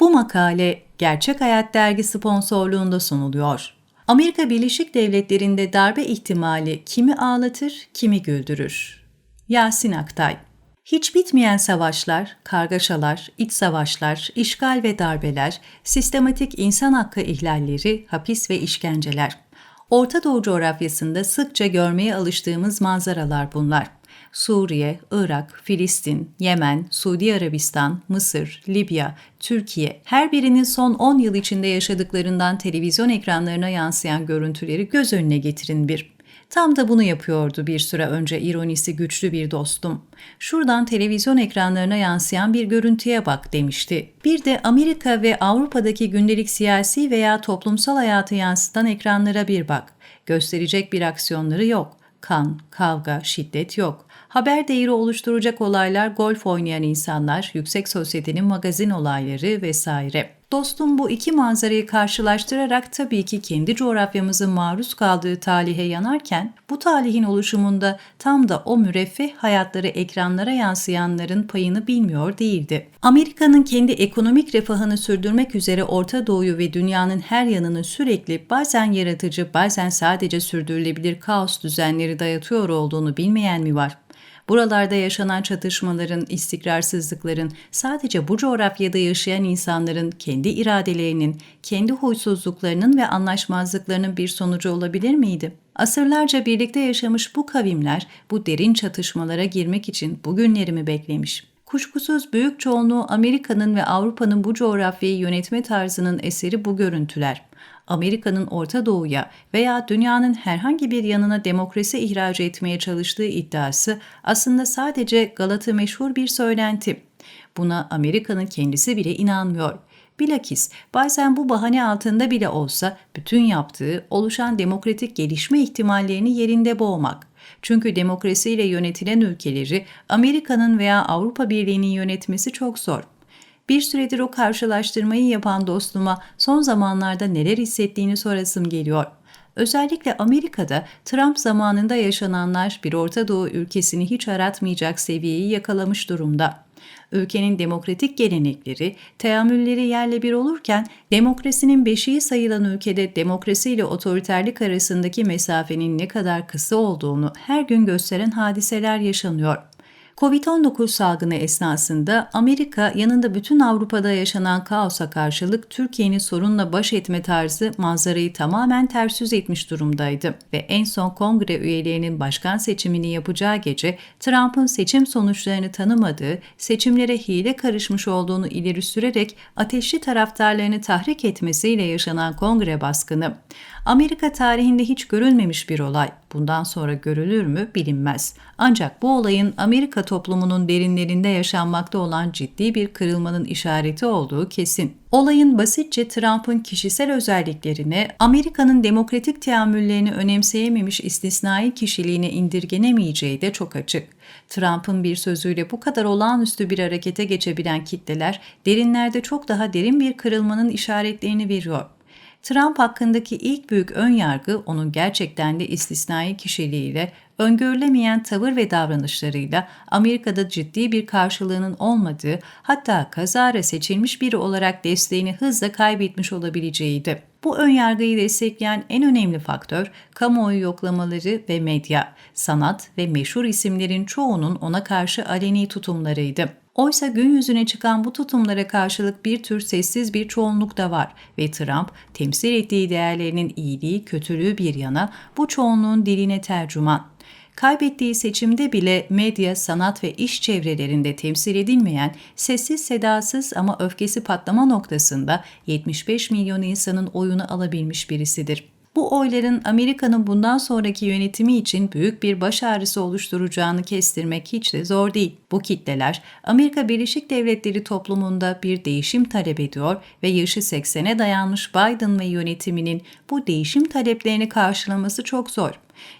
Bu makale Gerçek Hayat Dergi sponsorluğunda sunuluyor. Amerika Birleşik Devletleri'nde darbe ihtimali kimi ağlatır, kimi güldürür. Yasin Aktay hiç bitmeyen savaşlar, kargaşalar, iç savaşlar, işgal ve darbeler, sistematik insan hakkı ihlalleri, hapis ve işkenceler. Orta Doğu coğrafyasında sıkça görmeye alıştığımız manzaralar bunlar. Suriye, Irak, Filistin, Yemen, Suudi Arabistan, Mısır, Libya, Türkiye her birinin son 10 yıl içinde yaşadıklarından televizyon ekranlarına yansıyan görüntüleri göz önüne getirin bir. Tam da bunu yapıyordu bir süre önce ironisi güçlü bir dostum. Şuradan televizyon ekranlarına yansıyan bir görüntüye bak demişti. Bir de Amerika ve Avrupa'daki gündelik siyasi veya toplumsal hayatı yansıtan ekranlara bir bak. Gösterecek bir aksiyonları yok. Kan, kavga, şiddet yok. Haber değeri oluşturacak olaylar golf oynayan insanlar, yüksek sosyetenin magazin olayları vesaire. Dostum bu iki manzarayı karşılaştırarak tabii ki kendi coğrafyamızın maruz kaldığı talihe yanarken bu talihin oluşumunda tam da o müreffeh hayatları ekranlara yansıyanların payını bilmiyor değildi. Amerika'nın kendi ekonomik refahını sürdürmek üzere Orta Doğu'yu ve dünyanın her yanını sürekli bazen yaratıcı bazen sadece sürdürülebilir kaos düzenleri dayatıyor olduğunu bilmeyen mi var? Buralarda yaşanan çatışmaların, istikrarsızlıkların sadece bu coğrafyada yaşayan insanların kendi iradelerinin, kendi huysuzluklarının ve anlaşmazlıklarının bir sonucu olabilir miydi? Asırlarca birlikte yaşamış bu kavimler bu derin çatışmalara girmek için bugünlerimi beklemiş. Kuşkusuz büyük çoğunluğu Amerika'nın ve Avrupa'nın bu coğrafyayı yönetme tarzının eseri bu görüntüler. Amerika'nın Orta Doğu'ya veya dünyanın herhangi bir yanına demokrasi ihraç etmeye çalıştığı iddiası aslında sadece Galatı meşhur bir söylenti. Buna Amerika'nın kendisi bile inanmıyor. Bilakis bazen bu bahane altında bile olsa bütün yaptığı oluşan demokratik gelişme ihtimallerini yerinde boğmak. Çünkü demokrasiyle yönetilen ülkeleri Amerika'nın veya Avrupa Birliği'nin yönetmesi çok zor. Bir süredir o karşılaştırmayı yapan dostuma son zamanlarda neler hissettiğini sorasım geliyor. Özellikle Amerika'da Trump zamanında yaşananlar bir Orta Doğu ülkesini hiç aratmayacak seviyeyi yakalamış durumda. Ülkenin demokratik gelenekleri, teamülleri yerle bir olurken demokrasinin beşiği sayılan ülkede demokrasi ile otoriterlik arasındaki mesafenin ne kadar kısa olduğunu her gün gösteren hadiseler yaşanıyor. Covid-19 salgını esnasında Amerika yanında bütün Avrupa'da yaşanan kaosa karşılık Türkiye'nin sorunla baş etme tarzı manzarayı tamamen ters yüz etmiş durumdaydı ve en son kongre üyelerinin başkan seçimini yapacağı gece Trump'ın seçim sonuçlarını tanımadığı, seçimlere hile karışmış olduğunu ileri sürerek ateşli taraftarlarını tahrik etmesiyle yaşanan kongre baskını Amerika tarihinde hiç görülmemiş bir olay. Bundan sonra görülür mü bilinmez. Ancak bu olayın Amerika toplumunun derinlerinde yaşanmakta olan ciddi bir kırılmanın işareti olduğu kesin. Olayın basitçe Trump'ın kişisel özelliklerini, Amerika'nın demokratik teamüllerini önemseyememiş istisnai kişiliğine indirgenemeyeceği de çok açık. Trump'ın bir sözüyle bu kadar olağanüstü bir harekete geçebilen kitleler derinlerde çok daha derin bir kırılmanın işaretlerini veriyor. Trump hakkındaki ilk büyük ön yargı onun gerçekten de istisnai kişiliğiyle, öngörülemeyen tavır ve davranışlarıyla Amerika'da ciddi bir karşılığının olmadığı, hatta kazara seçilmiş biri olarak desteğini hızla kaybetmiş olabileceğiydi. Bu önyargıyı destekleyen en önemli faktör kamuoyu yoklamaları ve medya, sanat ve meşhur isimlerin çoğunun ona karşı aleni tutumlarıydı. Oysa gün yüzüne çıkan bu tutumlara karşılık bir tür sessiz bir çoğunluk da var ve Trump temsil ettiği değerlerinin iyiliği, kötülüğü bir yana bu çoğunluğun diline tercüman. Kaybettiği seçimde bile medya, sanat ve iş çevrelerinde temsil edilmeyen, sessiz sedasız ama öfkesi patlama noktasında 75 milyon insanın oyunu alabilmiş birisidir. Bu oyların Amerika'nın bundan sonraki yönetimi için büyük bir baş ağrısı oluşturacağını kestirmek hiç de zor değil. Bu kitleler Amerika Birleşik Devletleri toplumunda bir değişim talep ediyor ve yaşı 80'e dayanmış Biden ve yönetiminin bu değişim taleplerini karşılaması çok zor.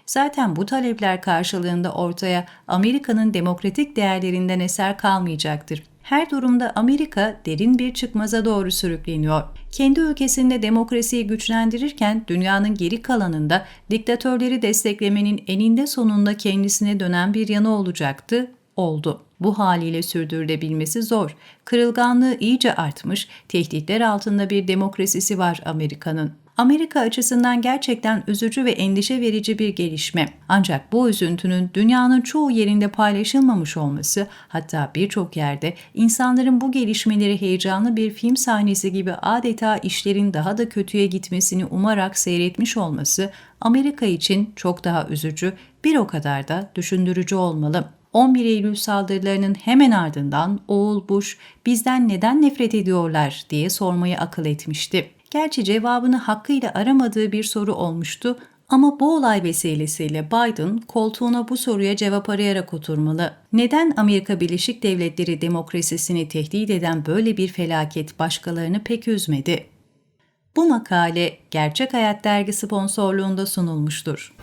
Zaten bu talepler karşılığında ortaya Amerika'nın demokratik değerlerinden eser kalmayacaktır. Her durumda Amerika derin bir çıkmaza doğru sürükleniyor. Kendi ülkesinde demokrasiyi güçlendirirken dünyanın geri kalanında diktatörleri desteklemenin eninde sonunda kendisine dönen bir yanı olacaktı oldu. Bu haliyle sürdürülebilmesi zor. Kırılganlığı iyice artmış, tehditler altında bir demokrasisi var Amerika'nın. Amerika açısından gerçekten üzücü ve endişe verici bir gelişme. Ancak bu üzüntünün dünyanın çoğu yerinde paylaşılmamış olması, hatta birçok yerde insanların bu gelişmeleri heyecanlı bir film sahnesi gibi adeta işlerin daha da kötüye gitmesini umarak seyretmiş olması Amerika için çok daha üzücü, bir o kadar da düşündürücü olmalı. 11 Eylül saldırılarının hemen ardından oğul Bush bizden neden nefret ediyorlar diye sormayı akıl etmişti. Gerçi cevabını hakkıyla aramadığı bir soru olmuştu ama bu olay vesilesiyle Biden koltuğuna bu soruya cevap arayarak oturmalı. Neden Amerika Birleşik Devletleri demokrasisini tehdit eden böyle bir felaket başkalarını pek üzmedi? Bu makale Gerçek Hayat Dergi sponsorluğunda sunulmuştur.